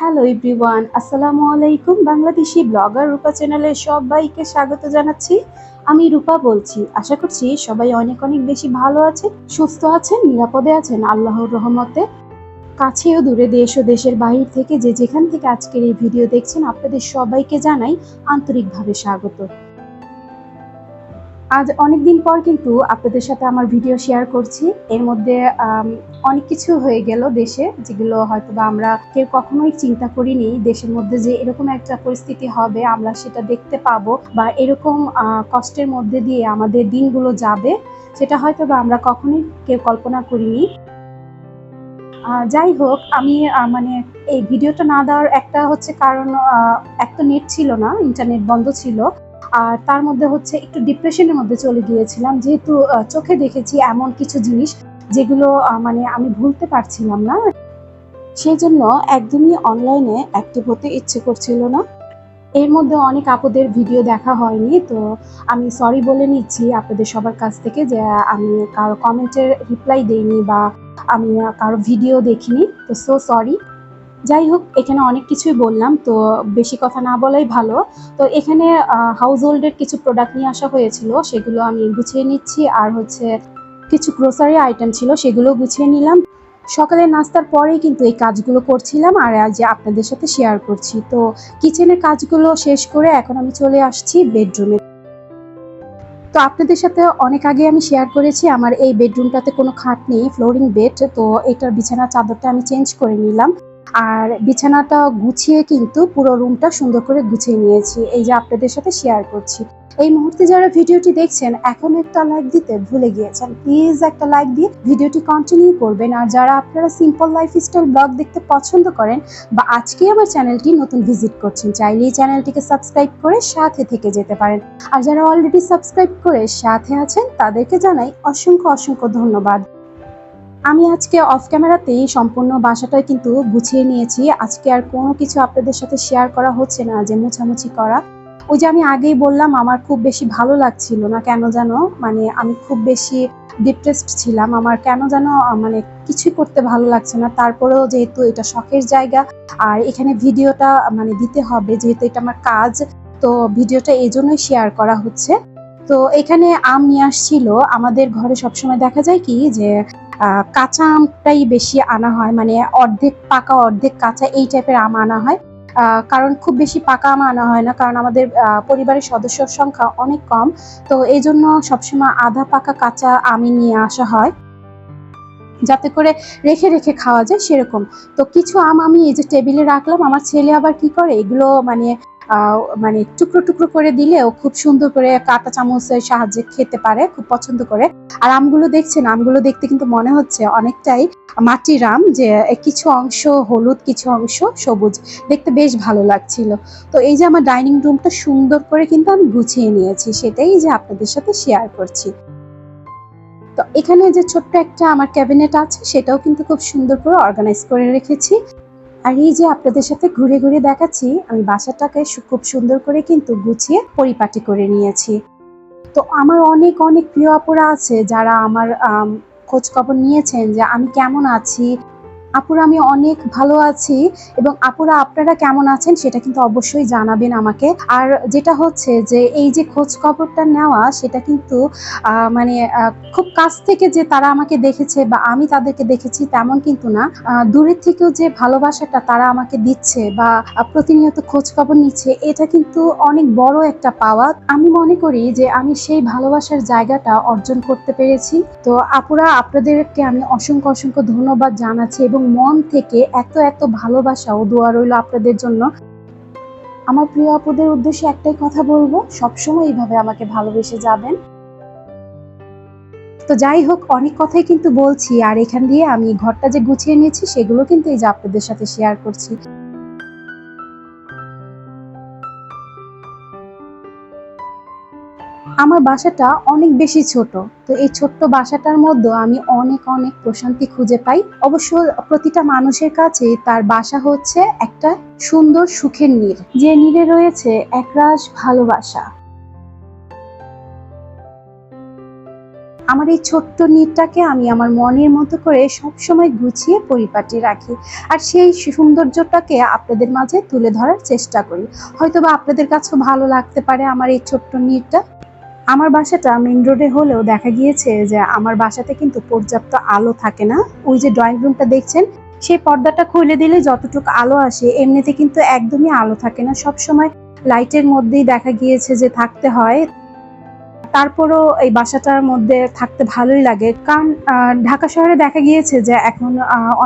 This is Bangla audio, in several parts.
হ্যালো এভরিওয়ান আসসালামু আলাইকুম বাংলাদেশি ব্লগার রূপা চ্যানেলে সবাইকে স্বাগত জানাচ্ছি। আমি রূপা বলছি। আশা করছি সবাই অনেক অনেক বেশি ভালো আছে সুস্থ আছেন, নিরাপদে আছেন আল্লাহর রহমতে। কাছে ও দূরে দেশ ও দেশের বাহির থেকে যে যেখান থেকে আজকের এই ভিডিও দেখছেন, আপনাদের সবাইকে জানাই আন্তরিকভাবে স্বাগত। আজ অনেকদিন পর কিন্তু আপনাদের সাথে আমার ভিডিও শেয়ার করছি। এর মধ্যে অনেক কিছু হয়ে গেল দেশে, যেগুলো হয়তো বা আমরা কেউ কখনোই চিন্তা করিনি। দেশের মধ্যে যে এরকম একটা পরিস্থিতি হবে, আমরা সেটা দেখতে পাবো বা এরকম কষ্টের মধ্যে দিয়ে আমাদের দিনগুলো যাবে, সেটা হয়তো বা আমরা কখনোই কেউ কল্পনা করিনি। যাই হোক, আমি মানে এই ভিডিওটা না দেওয়ার একটা হচ্ছে কারণ এক তো নেট ছিল না ইন্টারনেট বন্ধ ছিল। আর তার মধ্যে হচ্ছে একটু ডিপ্রেশনের মধ্যে চলে গিয়েছিলাম। যেহেতু চোখে দেখেছি এমন কিছু জিনিস যেগুলো মানে আমি ভুলতে পারছিলাম না। সেই জন্য একদমই অনলাইনে অ্যাক্টিভ হতে ইচ্ছে করছিল না। এর মধ্যে অনেক আপুদের ভিডিও দেখা হয়নি, তো আমি সরি বলে নিচ্ছি আপনাদের সবার কাছ থেকে যে আমি কারও কমেন্টের রিপ্লাই দেইনি বা আমি কারও ভিডিও দেখিনি। তো সো সরি যাই হোক এখানে অনেক কিছুই বললাম, তো বেশি কথা না বলাই ভালো। তো এখানে হাউস হোল্ডের কিছু প্রোডাক্ট নিয়ে আসা হয়েছিল, সেগুলো আমি গুছিয়ে নিচ্ছি। আর হচ্ছে, কিছু গ্রোসারি আইটেম ছিল, সেগুলো গুছিয়ে নিলাম। সকালে নাস্তার পরেই কিন্তু এই কাজগুলো করছিলাম, আর আজ আপনাদের সাথে শেয়ার করছি। তো কিচেনের কাজগুলো শেষ করে এখন আমি চলে আসছি বেডরুমে তো আপনাদের সাথে অনেক আগে আমি শেয়ার করেছি, আমার এই বেডরুমটাতে কোনো খাট নেই ফ্লোরিং বেড তো এটার বিছানার চাদরটা আমি চেঞ্জ করে নিলাম। আর বিছানাটা গুছিয়ে কিন্তু পুরো রুমটা সুন্দর করে গুছিয়ে নিয়েছি। এই যে আপনাদের সাথে শেয়ার করছি। এই মুহূর্তে যারা ভিডিওটি দেখছেন, এখন একটা লাইক দিতে ভুলে গিয়েছেন প্লিজ একটা লাইক দিয়ে ভিডিওটি কন্টিনিউ করবেন। আর যারা আপনারা সিম্পল লাইফস্টাইল ব্লগ দেখতে পছন্দ করেন বা আজকে আমার চ্যানেলটি নতুন ভিজিট করছেন, চাইলে এই চ্যানেলটিকে সাবস্ক্রাইব করে সাথে থেকে যেতে পারেন। আর যারা অলরেডি সাবস্ক্রাইব করে সাথে আছেন, তাদেরকে জানাই অসংখ্য অসংখ্য ধন্যবাদ। আমি আজকে অফ ক্যামেরাতেই সম্পূর্ণ বাসাটাই কিন্তু গুছিয়ে নিয়েছি। আজকে আর কোনো কিছু আপনাদের সাথে শেয়ার করা হচ্ছে না, যে মুছামুছি করা। ওই যে আমি আগেই বললাম, আমার খুব বেশি ভালো লাগছিল না, কেন যেন মানে আমি খুব বেশি ডিপ্রেসড ছিলাম। আমার কেন যেন মানে কিছুই করতে ভালো লাগছে না। তারপরেও যেহেতু এটা শখের জায়গা, আর এখানে ভিডিওটা মানে দিতে হবে, যেহেতু এটা আমার কাজ, তো ভিডিওটা এই জন্যই শেয়ার করা হচ্ছে। তো এখানে আম নিয়ে আসছিল। আমাদের ঘরে সবসময় দেখা যায় কি যে কাঁচা আমটাই বেশি আনা হয়। মানে অর্ধেক পাকা, অর্ধেক কাঁচা এই টাইপের আম আনা হয়। কারণ খুব বেশি পাকা আম আনা হয় না, কারণ আমাদের পরিবারের সদস্যর সংখ্যা অনেক কম। তো এই জন্য সবসময় আধা পাকা কাঁচা আমি নিয়ে আসা হয়। যাতে করে রেখে রেখে খাওয়া যায় সেরকম। তো কিছু আম আমি এই যে টেবিলে রাখলাম। আমার ছেলে আবার কি করে? এগুলো মানে মানে টুকরো টুকরো করে দিলে ও খুব সুন্দর করে কাঁটা চামচের সাহায্যে খেতে পারে, খুব পছন্দ করে। আর আমগুলো দেখছেন, আমগুলো দেখতে কিন্তু মনে হচ্ছে অনেকটাই মাটির আম যে কিছু অংশ হলুদ, কিছু অংশ সবুজ। দেখতে বেশ ভালো লাগছিল। তো এই যে আমার ডাইনিং রুমটা সুন্দর করে কিন্তু আমি গুছিয়ে নিয়েছি, সেটাই যে আপনাদের সাথে শেয়ার করছি। তো এখানে যে ছোট্ট একটা আমার ক্যাবিনেট আছে, সেটাও কিন্তু খুব সুন্দর করে অর্গানাইজ করে রেখেছি। আর এই যে আপনাদের সাথে ঘুরে ঘুরে দেখাচ্ছি, আমি বাসাটাকে খুব সুন্দর করে কিন্তু গুছিয়ে পরিপাটি করে নিয়েছি। তো আমার অনেক অনেক প্রিয় অপরা আছে যারা আমার খোঁজখবর খোঁজ খবর নিয়েছেন যে আমি কেমন আছি আপুরা, আমি অনেক ভালো আছি এবং আপুরা, আপনারা কেমন আছেন সেটা কিন্তু অবশ্যই জানাবেন আমাকে। আর যেটা হচ্ছে যে, এই যে খোঁজ খবরটা নেওয়া, সেটা কিন্তু মানে খুব কাছ থেকে যে তারা আমাকে দেখেছে বা আমি তাদেরকে দেখেছি তেমন কিন্তু না। দূরের থেকেও যে ভালোবাসাটা তারা আমাকে দিচ্ছে বা প্রতিনিয়ত খোঁজ খবর নিচ্ছে, এটা কিন্তু অনেক বড় একটা পাওয়া। আমি মনে করি যে, আমি সেই ভালোবাসার জায়গাটা অর্জন করতে পেরেছি। তো আপুরা, আপনাদেরকে আমি অসংখ্য অসংখ্য ধন্যবাদ জানাচ্ছি এবং মন থেকে এত এত ভালোবাসা ও দোয়া রইল আপনাদের জন্য। আমার প্রিয় আপুদের উদ্দেশ্যে একটাই কথা বলব, সবসময় এইভাবে আমাকে ভালোবেসে যাবেন। তো যাই হোক, অনেক কথাই কিন্তু বলছি, আর এখান দিয়ে আমি ঘরটা যে গুছিয়ে নিয়েছি, সেগুলো কিন্তু এই যে আপনাদের সাথে শেয়ার করছি। আমার বাসাটা অনেক বেশি ছোট। তো এই ছোট্ট বাসাটার মধ্যে আমি অনেক অনেক প্রশান্তি খুঁজে পাই। অবশ্য প্রতিটা মানুষের কাছে তার বাসা হচ্ছে একটা সুন্দর সুখের নীড় যে নীড়ে রয়েছে একরাশ ভালোবাসা। আমার এই ছোট্ট নিটটাকে আমি আমার মনের মতো করে সবসময় গুছিয়ে পরিপাটি রাখি। আর সেই সৌন্দর্যটাকে আপনাদের মাঝে তুলে ধরার চেষ্টা করি। হয়তোবা আপনাদের কাছেও ভালো লাগতে পারে আমার এই ছোট্ট নিটটা আমার বাসাটা মেন রোডে হলেও দেখা গিয়েছে যে আমার বাসাতে কিন্তু পর্যাপ্ত আলো থাকে না। ওই যে ড্রয়িং রুমটা দেখছেন, সেই পর্দাটা খুলে দিলে যতটুকু আলো আসে, এমনিতে কিন্তু একদমই আলো থাকে না। সব সময় লাইটের মধ্যেই দেখা গিয়েছে যে থাকতে হয়। তারপরও এই বাসাটার মধ্যে থাকতে ভালোই লাগে। কারণ ঢাকা শহরে দেখা গিয়েছে যে এখন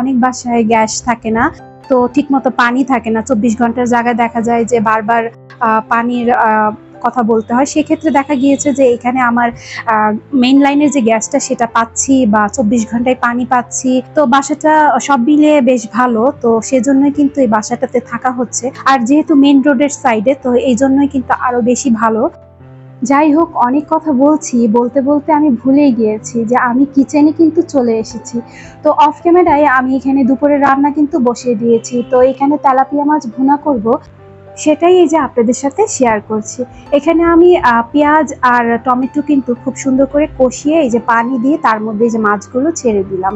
অনেক বাসায় গ্যাস থাকে না, তো ঠিকমতো পানি থাকে না। চব্বিশ ঘণ্টার জায়গায় দেখা যায় যে বারবার পানির কথা বলতে হয়, সেক্ষেত্রে দেখা গিয়েছে যে এখানে আমার মেইন লাইনের যে গ্যাসটা সেটা পাচ্ছি বা চব্বিশ ঘন্টায় পানি পাচ্ছি। তো বাসাটা সব মিলিয়ে বেশ ভালো, তো সেজন্যই কিন্তু এই বাসাটাতে থাকা হচ্ছে। আর যেহেতু মেইন রোডের সাইডে তো এই জন্যই কিন্তু আরও বেশি ভালো। যাই হোক, অনেক কথা বলছি। বলতে বলতে আমি ভুলেই গিয়েছি যে আমি কিচেনে কিন্তু চলে এসেছি। তো অফ ক্যামেরায় আমি এখানে দুপুরের রান্না কিন্তু বসিয়ে দিয়েছি। তো এখানে তেলাপিয়া মাছ ভুনা করব। সেটাই এই যে আপনাদের সাথে শেয়ার করছি। এখানে আমি পেঁয়াজ আর টমেটো কিন্তু খুব সুন্দর করে কষিয়ে এই যে পানি দিয়ে তার মধ্যে এই যে মাছগুলো ছেড়ে দিলাম।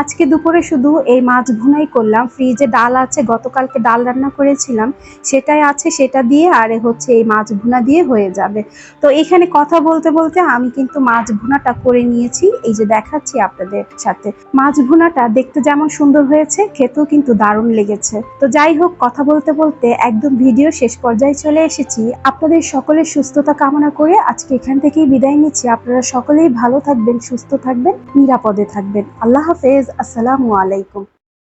আজকে দুপুরে শুধু এই মাছ ভুনাই করলাম। ফ্রিজে ডাল আছে, গতকালকে ডাল রান্না করেছিলাম। সেটাই আছে, সেটা দিয়ে আর হচ্ছে এই মাছ ভুনা দিয়ে হয়ে যাবে। তো এখানে কথা বলতে বলতে আমি কিন্তু মাছ ভুনাটা করে নিয়েছি। এই যে দেখাচ্ছি আপনাদের সাথে। মাছ ভুনাটা দেখতে যেমন সুন্দর হয়েছে, খেতেও কিন্তু দারুণ লেগেছে। তো যাই হোক, কথা বলতে বলতে একদম ভিডিও শেষ পর্যায়ে চলে এসেছি। আপনাদের সকলের সুস্থতা কামনা করে আজকে এখান থেকেই বিদায় নিচ্ছি। আপনারা সকলেই ভালো থাকবেন, সুস্থ থাকবেন, নিরাপদে থাকবেন। আল্লাহ হাফেজ। আসসালামু আলাইকুম